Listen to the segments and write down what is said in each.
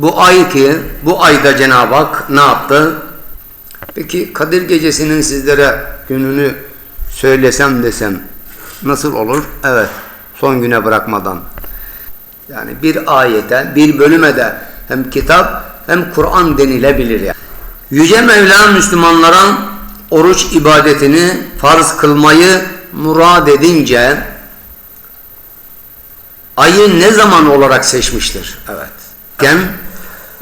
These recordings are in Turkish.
Bu ay ki, bu ayda Cenab-ı Hak ne yaptı? Peki Kadir Gecesi'nin sizlere gününü söylesem desem nasıl olur? Evet, son güne bırakmadan. Yani bir ayete, bir bölüme de hem kitap hem Kur'an denilebilir yani. Yüce Mevla Müslümanlara oruç ibadetini farz kılmayı murad edince ayı ne zaman olarak seçmiştir? Evet. Gen,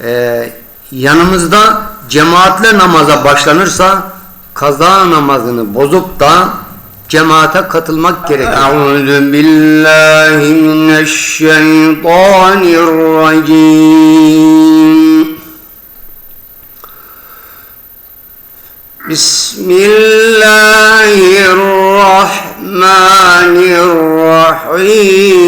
e, yanımızda cemaatle namaza başlanırsa kaza namazını bozup da cemaate katılmak gerek. Euzu billahi mineşşeytanirracim. Bismillahirrahmanirrahim.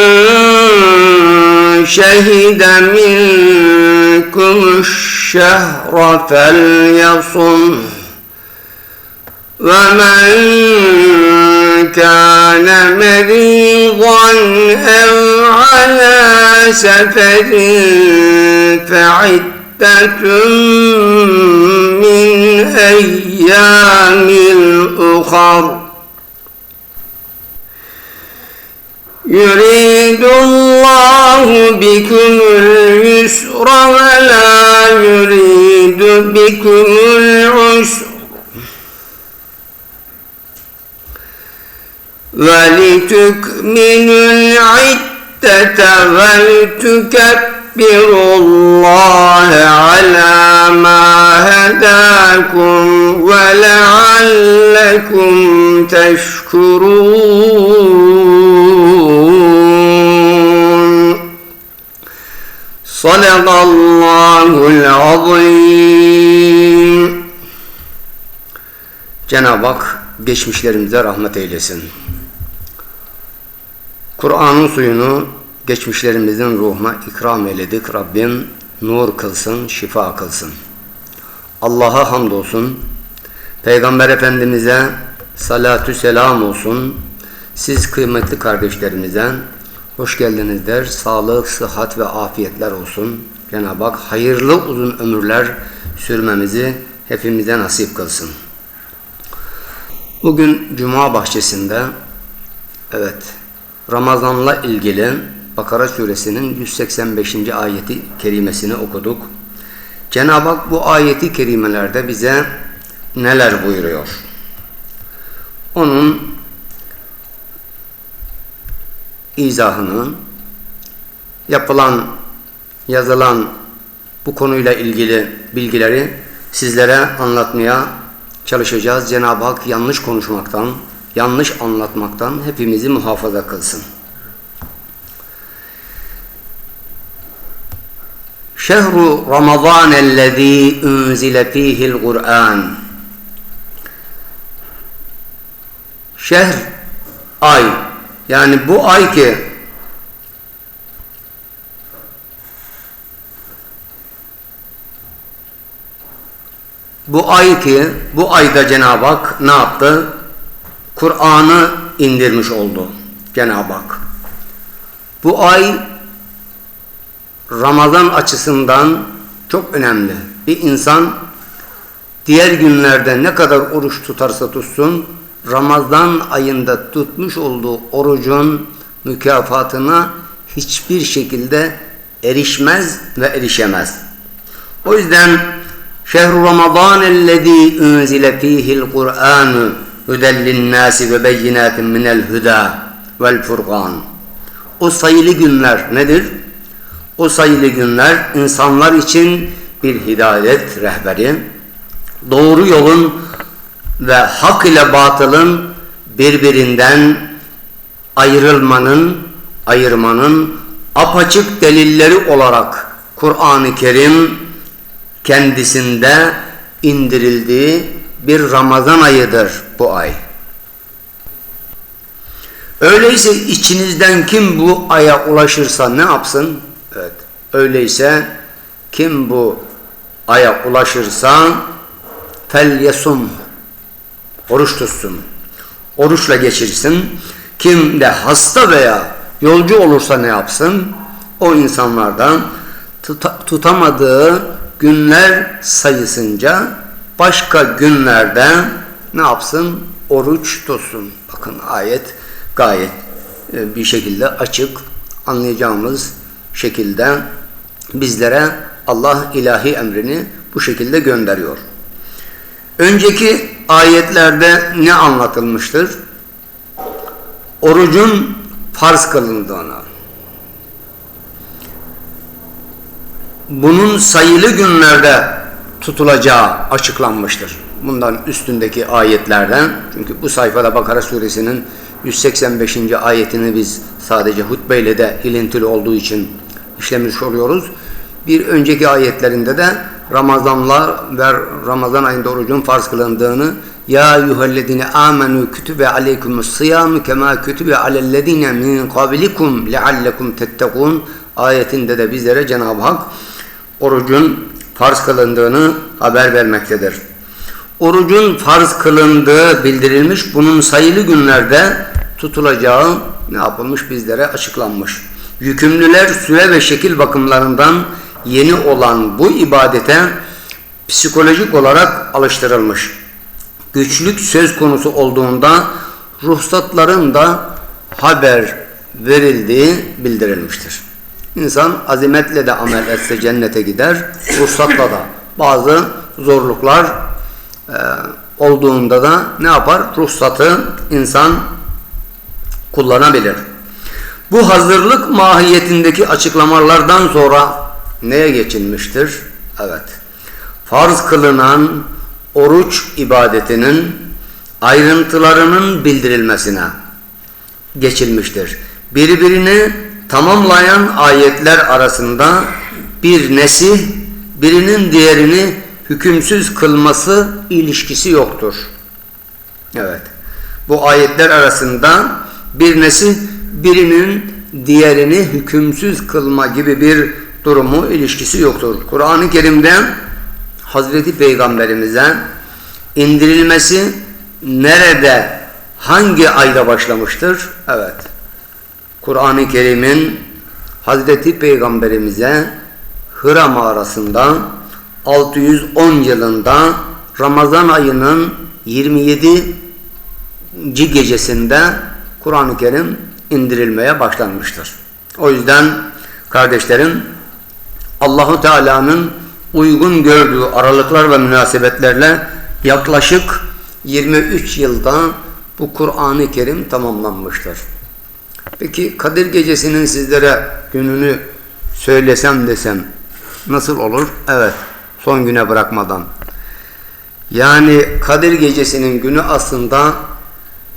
شهد منكم الشهر فليصم ومن كان مريضا أو على سفر فعدة من أيام أخر يريد الله بكم اليسر ولا يريد بكم العسر. ولتكملوا العدة ولتكبروا الله على ما هداكم ولعلكم تشكرون. صدق الله العظيم Cenab-ı Hak geçmişlerimize rahmet eylesin. Kur'an'ın suyunu geçmişlerimizin ruhuna ikram eyledik. Rabbim nur kılsın, şifa kılsın. Allah'a hamdolsun. Peygamber Efendimiz'e salatü selam olsun. Siz kıymetli kardeşlerimize hoş geldiniz der. Sağlık, sıhhat ve afiyetler olsun. Cenab-ı Hak hayırlı uzun ömürler sürmemizi hepimize nasip kılsın. Bugün Cuma bahçesinde evet Ramazan'la ilgili Bakara suresinin 185. ayeti kerimesini okuduk. Cenab-ı Hak bu ayeti kerimelerde bize neler buyuruyor? Onun izahını yapılan, yazılan bu konuyla ilgili bilgileri sizlere anlatmaya çalışacağız. Cenab-ı Hak yanlış konuşmaktan, yanlış anlatmaktan hepimizi muhafaza kılsın. Şehru Ramazan ellezî unzile fîhil Kur'an. Şehr, ay. Yani bu ay ki bu ay ki bu ayda Cenab-ı Hak ne yaptı? Kur'an'ı indirmiş oldu Cenab-ı Hak. Bu ay Ramazan açısından çok önemli. Bir insan diğer günlerde ne kadar oruç tutarsa tutsun Ramazan ayında tutmuş olduğu orucun mükafatına hiçbir şekilde erişmez ve erişemez. O yüzden şehru Ramazan ellezî unzile fîhil Kur'anu huden linnâsi ve beyinâtin minel hüdâ vel furqan. O sayılı günler nedir? O sayılı günler insanlar için bir hidayet rehberi, doğru yolun ve hak ile batılın birbirinden ayrılmanın, ayırmanın apaçık delilleri olarak Kur'an-ı Kerim kendisinde indirildiği bir Ramazan ayıdır bu ay. Öyleyse içinizden kim bu aya ulaşırsa ne yapsın? Evet. Öyleyse kim bu aya ulaşırsa fel yesum oruç tutsun. Oruçla geçirsin. Kim de hasta veya yolcu olursa ne yapsın? O insanlardan tuta, tutamadığı günler sayısınca başka günlerde ne yapsın? Oruç tutsun. Bakın ayet gayet e, bir şekilde açık anlayacağımız şekilde bizlere Allah ilahi emrini bu şekilde gönderiyor. Önceki ayetlerde ne anlatılmıştır? Orucun farz kılındığını, bunun sayılı günlerde tutulacağı açıklanmıştır. Bundan üstündeki ayetlerden, çünkü bu sayfada Bakara suresinin 185. ayetini biz sadece hutbeyle de ilintili olduğu için işlemiş oluyoruz. Bir önceki ayetlerinde de Ramazanlar ve Ramazan ayında orucun farz kılındığını ya yuhellezine amenu kütübe aleykumus siyamu kema kütübe alellezine min qablikum leallekum tettekun ayetinde de bizlere Cenab-ı Hak orucun farz kılındığını haber vermektedir. Orucun farz kılındığı bildirilmiş, bunun sayılı günlerde tutulacağı ne yapılmış bizlere açıklanmış. Yükümlüler süre ve şekil bakımlarından yeni olan bu ibadete psikolojik olarak alıştırılmış. Güçlük söz konusu olduğunda ruhsatların da haber verildiği bildirilmiştir. İnsan azimetle de amel etse cennete gider, ruhsatla da bazı zorluklar e, olduğunda da ne yapar? Ruhsatı insan kullanabilir. Bu hazırlık mahiyetindeki açıklamalardan sonra neye geçilmiştir? Evet. Farz kılınan oruç ibadetinin ayrıntılarının bildirilmesine geçilmiştir. Birbirini tamamlayan ayetler arasında bir nesih birinin diğerini hükümsüz kılması ilişkisi yoktur. Evet. Bu ayetler arasında bir nesih birinin diğerini hükümsüz kılma gibi bir durumu ilişkisi yoktur. Kur'an-ı Kerim'de Hazreti Peygamberimize indirilmesi nerede, hangi ayda başlamıştır? Evet. Kur'an-ı Kerim'in Hazreti Peygamberimize Hıra mağarasında 610 yılında Ramazan ayının 27. gecesinde Kur'an-ı Kerim indirilmeye başlanmıştır. O yüzden kardeşlerim Allahu Teala'nın uygun gördüğü aralıklar ve münasebetlerle yaklaşık 23 yılda bu Kur'an-ı Kerim tamamlanmıştır. Peki Kadir Gecesi'nin sizlere gününü söylesem desem nasıl olur? Evet, son güne bırakmadan. Yani Kadir Gecesi'nin günü aslında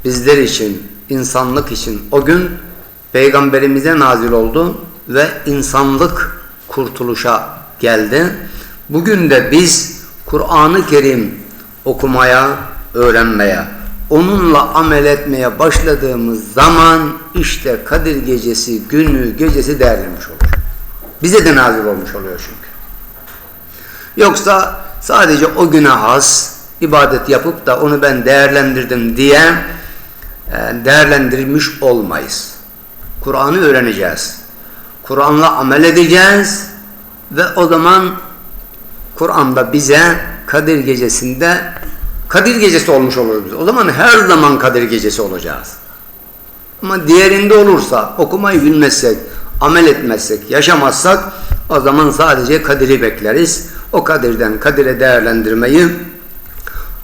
bizler için, insanlık için o gün Peygamberimize nazil oldu ve insanlık kurtuluşa geldi. Bugün de biz Kur'an-ı Kerim okumaya, öğrenmeye, onunla amel etmeye başladığımız zaman işte Kadir Gecesi, günü, gecesi değerlenmiş olur. Bize de nazil olmuş oluyor çünkü. Yoksa sadece o güne has ibadet yapıp da onu ben değerlendirdim diye e, değerlendirmiş olmayız. Kur'an'ı öğreneceğiz. Kur'an'la amel edeceğiz ve o zaman Kur'an'da bize Kadir Gecesi'nde Kadir Gecesi olmuş oluruz. O zaman her zaman Kadir Gecesi olacağız. Ama diğerinde olursa okumayı bilmezsek, amel etmezsek, yaşamazsak o zaman sadece Kadir'i bekleriz. O Kadir'den Kadir'e değerlendirmeyi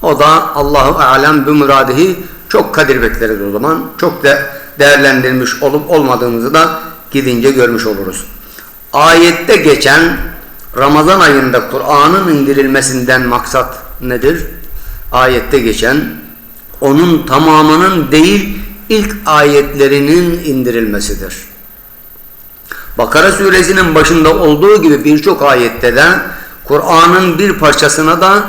o da Allahu alem bu muradihi çok Kadir bekleriz o zaman. Çok de değerlendirmiş olup olmadığımızı da gidince görmüş oluruz. Ayette geçen Ramazan ayında Kur'an'ın indirilmesinden maksat nedir? Ayette geçen onun tamamının değil ilk ayetlerinin indirilmesidir. Bakara suresinin başında olduğu gibi birçok ayette de Kur'an'ın bir parçasına da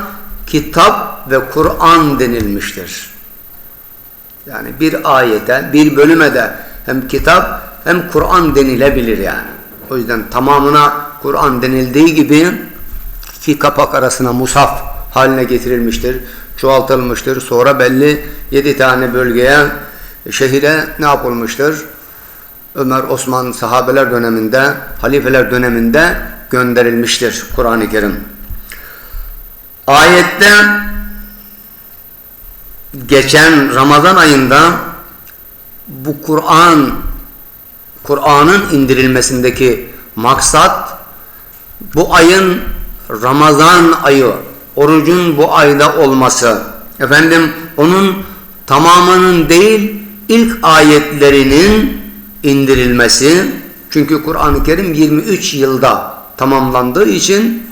kitap ve Kur'an denilmiştir. Yani bir ayete, bir bölüme de hem kitap hem Kur'an denilebilir yani. O yüzden tamamına Kur'an denildiği gibi iki kapak arasına musaf haline getirilmiştir, çoğaltılmıştır. Sonra belli yedi tane bölgeye, şehire ne yapılmıştır? Ömer, Osman sahabeler döneminde, halifeler döneminde gönderilmiştir Kur'an-ı Kerim. Ayette geçen Ramazan ayında bu Kur'an Kur'an'ın indirilmesindeki maksat bu ayın Ramazan ayı orucun bu ayda olması. Efendim onun tamamının değil ilk ayetlerinin indirilmesi. Çünkü Kur'an-ı Kerim 23 yılda tamamlandığı için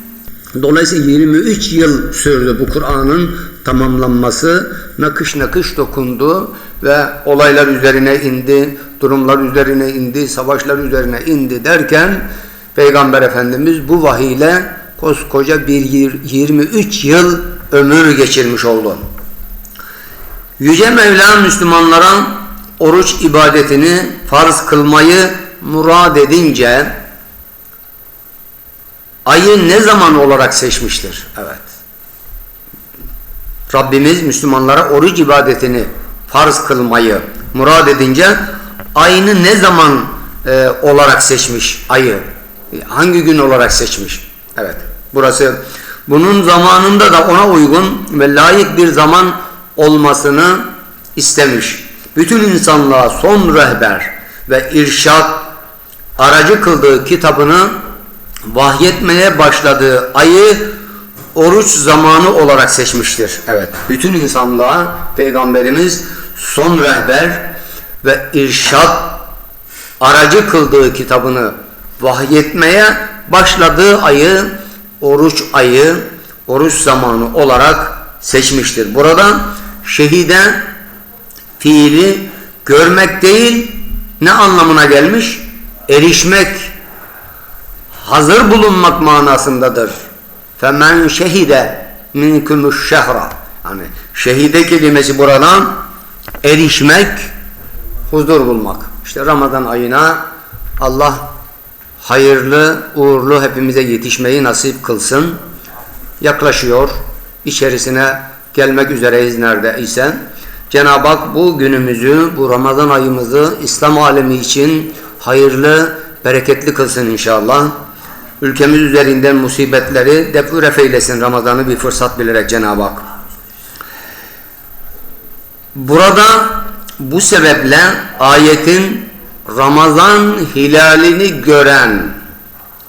dolayısıyla 23 yıl sürdü bu Kur'an'ın tamamlanması nakış nakış dokundu ve olaylar üzerine indi, durumlar üzerine indi, savaşlar üzerine indi derken Peygamber Efendimiz bu vahiyle koskoca bir 23 yıl ömür geçirmiş oldu. Yüce Mevla Müslümanlara oruç ibadetini farz kılmayı murad edince ayı ne zaman olarak seçmiştir? Evet. Rabbimiz Müslümanlara oruç ibadetini farz kılmayı murad edince ayını ne zaman e, olarak seçmiş ayı? Hangi gün olarak seçmiş? Evet. Burası bunun zamanında da ona uygun ve layık bir zaman olmasını istemiş. Bütün insanlığa son rehber ve irşat aracı kıldığı kitabını vahyetmeye başladığı ayı oruç zamanı olarak seçmiştir. Evet. Bütün insanlığa Peygamberimiz son rehber ve irşat aracı kıldığı kitabını vahyetmeye başladığı ayı oruç ayı, oruç zamanı olarak seçmiştir. Burada şehide fiili görmek değil ne anlamına gelmiş? Erişmek, hazır bulunmak manasındadır. Femen şehide minkumuş şehra. Yani şehide kelimesi buradan erişmek, huzur bulmak. İşte Ramazan ayına Allah hayırlı, uğurlu hepimize yetişmeyi nasip kılsın. Yaklaşıyor. içerisine gelmek üzereyiz neredeyse. Cenab-ı Hak bu günümüzü, bu Ramazan ayımızı İslam alemi için hayırlı, bereketli kılsın inşallah. Ülkemiz üzerinden musibetleri defüref eylesin Ramazan'ı bir fırsat bilerek Cenab-ı Hak. Burada bu sebeple ayetin Ramazan hilalini gören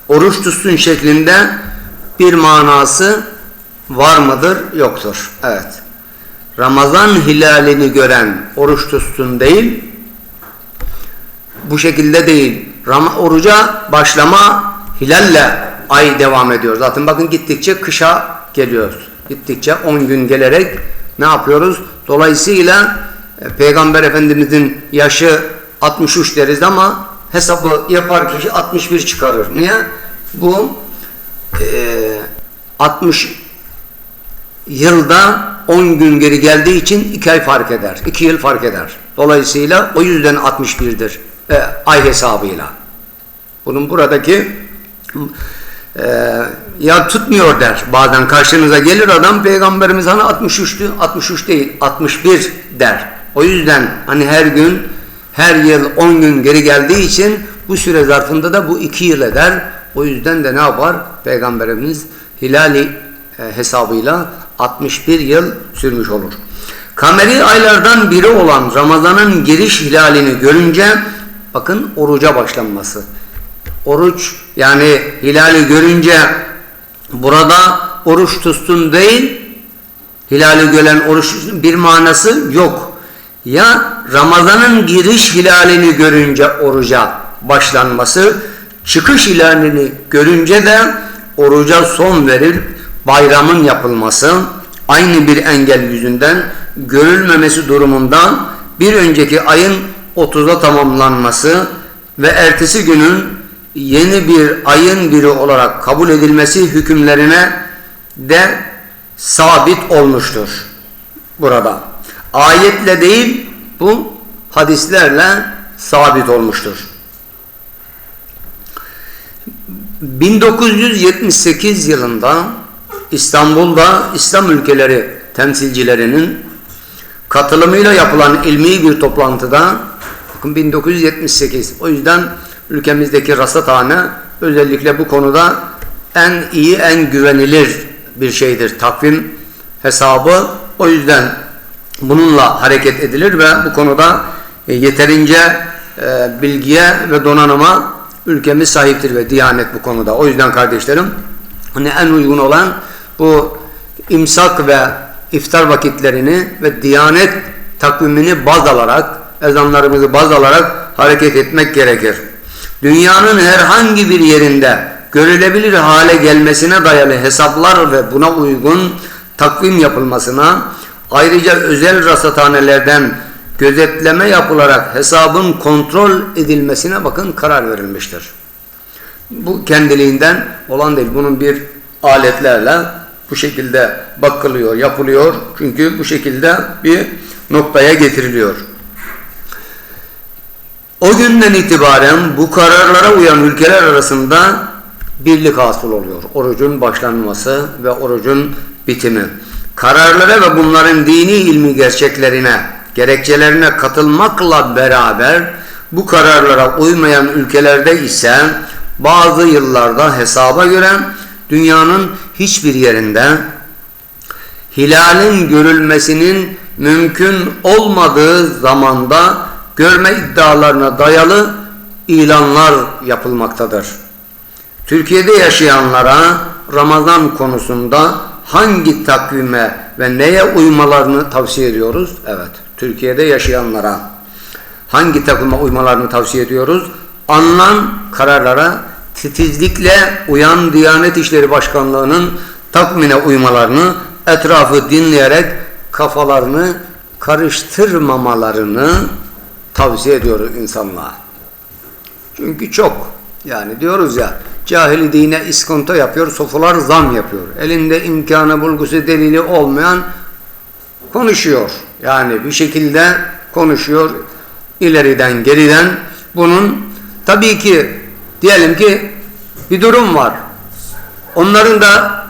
oruç tutsun şeklinde bir manası var mıdır? Yoktur. Evet. Ramazan hilalini gören oruç tutsun değil, bu şekilde değil. Ram oruca başlama hilalle ay devam ediyor. Zaten bakın gittikçe kışa geliyoruz. Gittikçe 10 gün gelerek ne yapıyoruz? Dolayısıyla e, Peygamber Efendimizin yaşı 63 deriz ama hesabı yapar kişi 61 çıkarır. Niye? Bu e, 60 yılda 10 gün geri geldiği için 2 ay fark eder. 2 yıl fark eder. Dolayısıyla o yüzden 61'dir. E, ay hesabıyla. Bunun buradaki e, ya tutmuyor der. Bazen karşınıza gelir adam peygamberimiz hani 63'tü. 63 değil 61 der. O yüzden hani her gün her yıl 10 gün geri geldiği için bu süre zarfında da bu 2 yıl eder. O yüzden de ne yapar? Peygamberimiz hilali e, hesabıyla 61 yıl sürmüş olur. Kameri aylardan biri olan Ramazan'ın giriş hilalini görünce bakın oruca başlanması. Oruç yani hilali görünce burada oruç tutsun değil hilali gören oruç bir manası yok. Ya Ramazan'ın giriş hilalini görünce oruca başlanması, çıkış hilalini görünce de oruca son verir, bayramın yapılması aynı bir engel yüzünden görülmemesi durumundan bir önceki ayın 30'a tamamlanması ve ertesi günün yeni bir ayın biri olarak kabul edilmesi hükümlerine de sabit olmuştur burada. Ayetle değil bu hadislerle sabit olmuştur. 1978 yılında İstanbul'da İslam ülkeleri temsilcilerinin katılımıyla yapılan ilmi bir toplantıda bakın 1978 o yüzden ülkemizdeki rasathane özellikle bu konuda en iyi en güvenilir bir şeydir takvim hesabı o yüzden bununla hareket edilir ve bu konuda yeterince e, bilgiye ve donanıma ülkemiz sahiptir ve Diyanet bu konuda. O yüzden kardeşlerim hani en uygun olan bu imsak ve iftar vakitlerini ve Diyanet takvimini baz alarak ezanlarımızı baz alarak hareket etmek gerekir. Dünyanın herhangi bir yerinde görülebilir hale gelmesine dayalı hesaplar ve buna uygun takvim yapılmasına ayrıca özel rasathanelerden gözetleme yapılarak hesabın kontrol edilmesine bakın karar verilmiştir. Bu kendiliğinden olan değil. Bunun bir aletlerle bu şekilde bakılıyor, yapılıyor. Çünkü bu şekilde bir noktaya getiriliyor. O günden itibaren bu kararlara uyan ülkeler arasında birlik hasıl oluyor. Orucun başlanması ve orucun bitimi. Kararlara ve bunların dini ilmi gerçeklerine, gerekçelerine katılmakla beraber bu kararlara uymayan ülkelerde ise bazı yıllarda hesaba göre dünyanın hiçbir yerinde hilalin görülmesinin mümkün olmadığı zamanda görme iddialarına dayalı ilanlar yapılmaktadır. Türkiye'de yaşayanlara Ramazan konusunda hangi takvime ve neye uymalarını tavsiye ediyoruz? Evet, Türkiye'de yaşayanlara hangi takvime uymalarını tavsiye ediyoruz? Alınan kararlara titizlikle uyan Diyanet İşleri Başkanlığı'nın takvimine uymalarını, etrafı dinleyerek kafalarını karıştırmamalarını tavsiye ediyoruz insanlığa. Çünkü çok yani diyoruz ya cahili dine iskonto yapıyor, sofular zam yapıyor. Elinde imkanı, bulgusu, delili olmayan konuşuyor. Yani bir şekilde konuşuyor ileriden geriden. Bunun tabii ki diyelim ki bir durum var. Onların da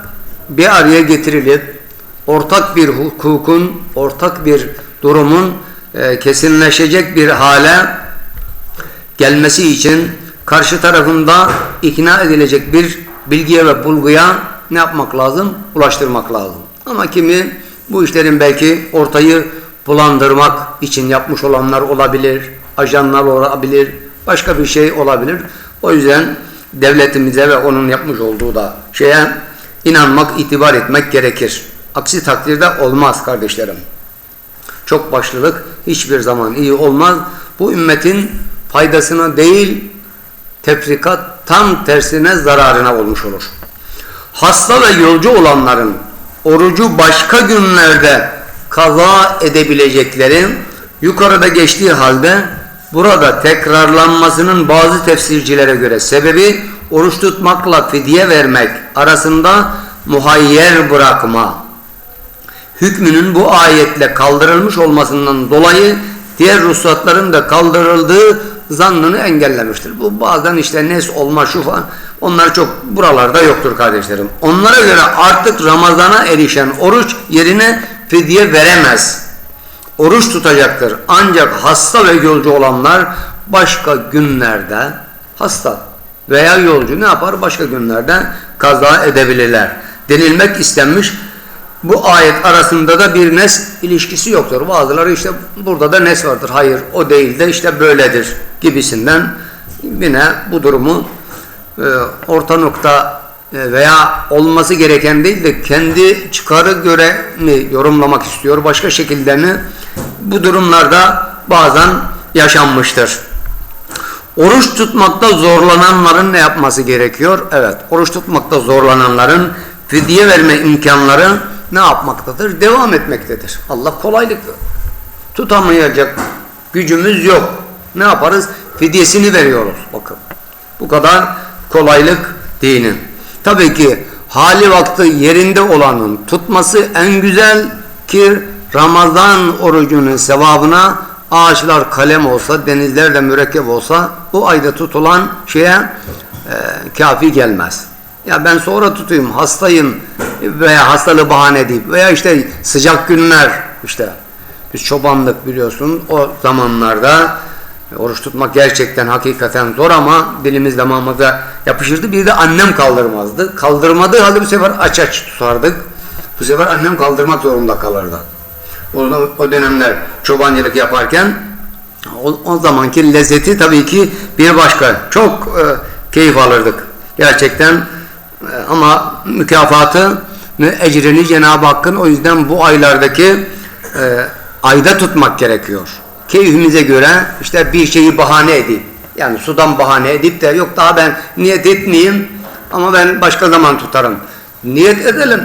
bir araya getirilip ortak bir hukukun, ortak bir durumun e, kesinleşecek bir hale gelmesi için karşı tarafında ikna edilecek bir bilgiye ve bulguya ne yapmak lazım? Ulaştırmak lazım. Ama kimi bu işlerin belki ortayı bulandırmak için yapmış olanlar olabilir, ajanlar olabilir, başka bir şey olabilir. O yüzden devletimize ve onun yapmış olduğu da şeye inanmak, itibar etmek gerekir. Aksi takdirde olmaz kardeşlerim. Çok başlılık hiçbir zaman iyi olmaz. Bu ümmetin faydasına değil, tefrikat tam tersine zararına olmuş olur. Hasta ve yolcu olanların orucu başka günlerde kaza edebilecekleri yukarıda geçtiği halde burada tekrarlanmasının bazı tefsircilere göre sebebi oruç tutmakla fidye vermek arasında muhayyer bırakma hükmünün bu ayetle kaldırılmış olmasından dolayı diğer ruhsatların da kaldırıldığı zannını engellemiştir. Bu bazen işte nes olma şu falan onlar çok buralarda yoktur kardeşlerim. Onlara göre artık Ramazan'a erişen oruç yerine fidye veremez. Oruç tutacaktır. Ancak hasta ve yolcu olanlar başka günlerde hasta veya yolcu ne yapar? Başka günlerde kaza edebilirler. Denilmek istenmiş bu ayet arasında da bir nes ilişkisi yoktur. Bazıları işte burada da nes vardır. Hayır o değil de işte böyledir gibisinden yine bu durumu e, orta nokta e, veya olması gereken değil de kendi çıkarı göre mi yorumlamak istiyor başka şekilde mi bu durumlarda bazen yaşanmıştır. Oruç tutmakta zorlananların ne yapması gerekiyor? Evet, oruç tutmakta zorlananların fidye verme imkanları ne yapmaktadır? Devam etmektedir. Allah kolaylık tutamayacak gücümüz yok. Ne yaparız? Fidyesini veriyoruz. Bakın. Bu kadar kolaylık dinin. Tabii ki hali vakti yerinde olanın tutması en güzel ki Ramazan orucunun sevabına ağaçlar kalem olsa, denizler de mürekkep olsa bu ayda tutulan şeye e, kafi gelmez. Ya ben sonra tutayım, hastayım veya hastalığı bahane edip veya işte sıcak günler işte biz çobanlık biliyorsun o zamanlarda oruç tutmak gerçekten hakikaten zor ama dilimiz damağımıza yapışırdı. Bir de annem kaldırmazdı. Kaldırmadığı halde bu sefer aç aç tutardık. Bu sefer annem kaldırmak zorunda kalırdı. O, o dönemler çobancılık yaparken o, o zamanki lezzeti tabii ki bir başka. Çok e, keyif alırdık. Gerçekten e, ama mükafatı ecrini Cenab-ı Hakk'ın o yüzden bu aylardaki e, ayda tutmak gerekiyor. Keyfimize göre işte bir şeyi bahane edip yani sudan bahane edip de yok daha ben niyet etmeyeyim ama ben başka zaman tutarım. Niyet edelim.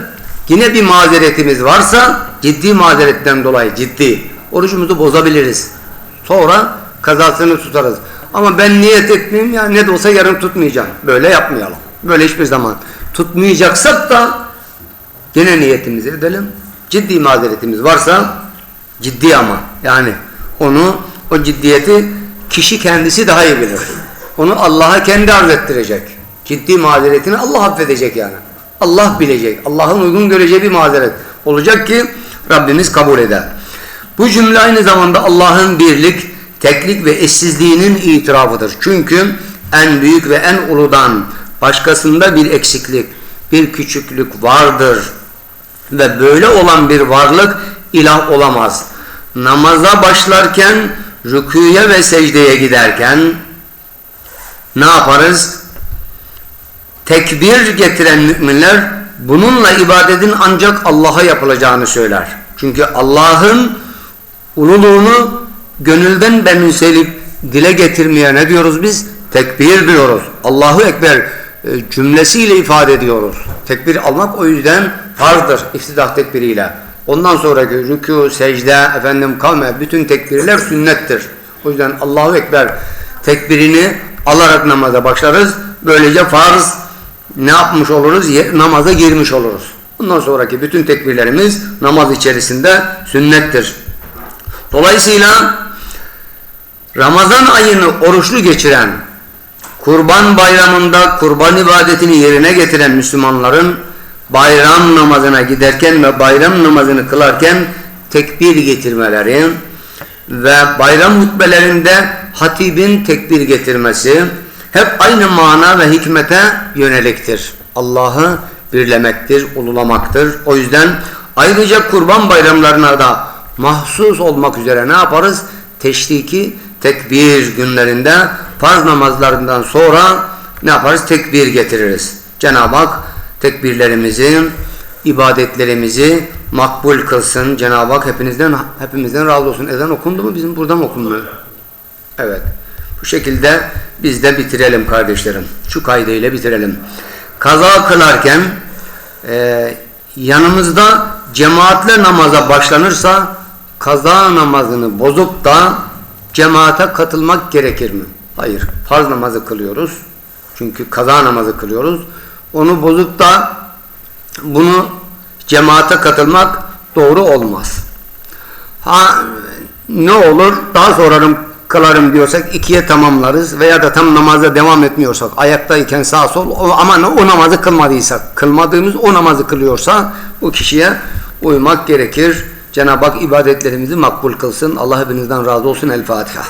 Yine bir mazeretimiz varsa ciddi mazeretten dolayı ciddi orucumuzu bozabiliriz. Sonra kazasını tutarız. Ama ben niyet etmeyeyim ya ne de olsa yarın tutmayacağım. Böyle yapmayalım. Böyle hiçbir zaman. Tutmayacaksak da Yine niyetimizi edelim. Ciddi mazeretimiz varsa ciddi ama yani onu o ciddiyeti kişi kendisi daha iyi bilir. Onu Allah'a kendi arz ettirecek. Ciddi mazeretini Allah affedecek yani. Allah bilecek. Allah'ın uygun göreceği bir mazeret olacak ki Rabbimiz kabul eder. Bu cümle aynı zamanda Allah'ın birlik, teklik ve eşsizliğinin itirafıdır. Çünkü en büyük ve en uludan başkasında bir eksiklik, bir küçüklük vardır. Ve böyle olan bir varlık ilah olamaz. Namaza başlarken, rüküye ve secdeye giderken ne yaparız? Tekbir getiren müminler bununla ibadetin ancak Allah'a yapılacağını söyler. Çünkü Allah'ın ululuğunu gönülden benimselip dile getirmeye ne diyoruz biz? Tekbir diyoruz. Allahu Ekber cümlesiyle ifade ediyoruz. Tekbir almak o yüzden farzdır iftidah tekbiriyle. Ondan sonraki rükû, secde, efendim kavme bütün tekbirler sünnettir. O yüzden Allahu Ekber tekbirini alarak namaza başlarız. Böylece farz ne yapmış oluruz? Namaza girmiş oluruz. Bundan sonraki bütün tekbirlerimiz namaz içerisinde sünnettir. Dolayısıyla Ramazan ayını oruçlu geçiren, kurban bayramında kurban ibadetini yerine getiren Müslümanların bayram namazına giderken ve bayram namazını kılarken tekbir getirmeleri ve bayram hutbelerinde hatibin tekbir getirmesi hep aynı mana ve hikmete yöneliktir. Allah'ı birlemektir, ululamaktır. O yüzden ayrıca kurban bayramlarına da mahsus olmak üzere ne yaparız? Teşriki tekbir günlerinde farz namazlarından sonra ne yaparız? Tekbir getiririz. Cenab-ı Hak tekbirlerimizi, ibadetlerimizi makbul kılsın. Cenab-ı Hak hepinizden hepimizden razı olsun. Ezan okundu mu? Bizim burada mı okunmuyor? Evet. Bu şekilde biz de bitirelim kardeşlerim. Şu kaydıyla bitirelim. Kaza kılarken e, yanımızda cemaatle namaza başlanırsa kaza namazını bozup da cemaate katılmak gerekir mi? Hayır. Farz namazı kılıyoruz. Çünkü kaza namazı kılıyoruz. Onu bozup da bunu cemaate katılmak doğru olmaz. Ha ne olur? Daha sonra kılarım diyorsak ikiye tamamlarız veya da tam namaza devam etmiyorsak ayaktayken sağ sol ama o namazı kılmadıysak kılmadığımız o namazı kılıyorsa o kişiye uymak gerekir. Cenab-ı Hak ibadetlerimizi makbul kılsın. Allah hepinizden razı olsun. El Fatiha.